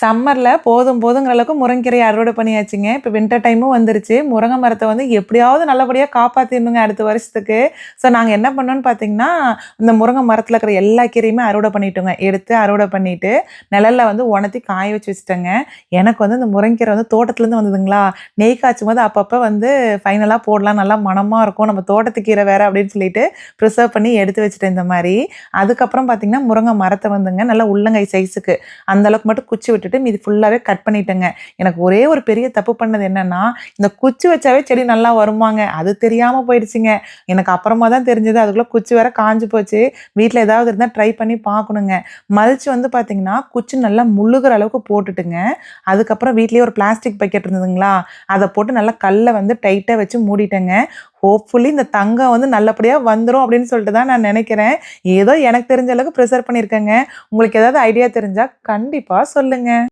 சம்மரில் போதும் போதுங்கிற அளவுக்கு முருங்கீரையை அறுவடை பண்ணியாச்சுங்க. இப்போ வின்டர் டைமும் வந்துருச்சு. முருங்கை மரத்தை வந்து எப்படியாவது நல்லபடியாக காப்பாற்றிடணுங்க அடுத்த வருஷத்துக்கு. ஸோ நாங்கள் என்ன பண்ணோன்னு பார்த்தீங்கன்னா இந்த முருங்கை மரத்தில் இருக்கிற எல்லா கீரையுமே அறுவடை பண்ணிட்டோங்க. எடுத்து அறுவடை பண்ணிவிட்டு நிழல்ல வந்து உணர்த்தி காய வச்சு வச்சுட்டேங்க. எனக்கு வந்து இந்த முருங்கீரை வந்து தோட்டத்துலேருந்து வந்ததுங்களா? நெய் காய்ச்சும் போது அப்பப்போ வந்து ஃபைனலாக போடலாம். நல்லா மணமாக இருக்கும். நம்ம தோட்டத்து கீரை வேறு அப்படின்னு சொல்லிட்டு ப்ரிசர்வ் பண்ணி எடுத்து வச்சுட்டேன் இந்த மாதிரி. அதுக்கப்புறம் பார்த்தீங்கன்னா முருங்கை மரத்தை வந்துங்க நல்லா உள்ளங்கை சைஸுக்கு அந்தளவுக்கு மட்டும் குச்சி விட்டுட்டு மீதி ஃபுல்லாகவே கட் பண்ணிட்டேங்க. எனக்கு ஒரே ஒரு பெரிய தப்பு பண்ணது என்னன்னா இந்த குச்சி வச்சாவே செடி நல்லா வருமாங்க. அது தெரியாமல் போயிடுச்சுங்க. எனக்கு அப்புறமா தான் தெரிஞ்சது அதுக்குள்ளே குச்சி வேற காஞ்சு போச்சு. வீட்டில் ஏதாவது இருந்தால் ட்ரை பண்ணி பார்க்கணுங்க. மல்ச்சு வந்து பார்த்தீங்கன்னா குச்சி நல்லா முழுகிற அளவுக்கு போட்டுட்டுங்க. அதுக்கப்புறம் வீட்லேயே ஒரு பிளாஸ்டிக் பக்கெட் இருந்ததுங்களா அதை போட்டு நல்லா கல்லை வந்து டைட்டாக வச்சு மூடிட்டேங்க. ஹோப்ஃபுல்லி இந்த தங்கம் வந்து நல்லபடியாக வந்துடும் அப்படின்னு சொல்லிட்டு தான் நான் நினைக்கிறேன். ஏதோ எனக்கு தெரிஞ்ச அளவுக்கு ப்ரிசர்வ் பண்ணியிருக்கேங்க. உங்களுக்கு ஏதாவது ஐடியா தெரிஞ்சால் கண்டிப்பாக சொல்லுங்கள்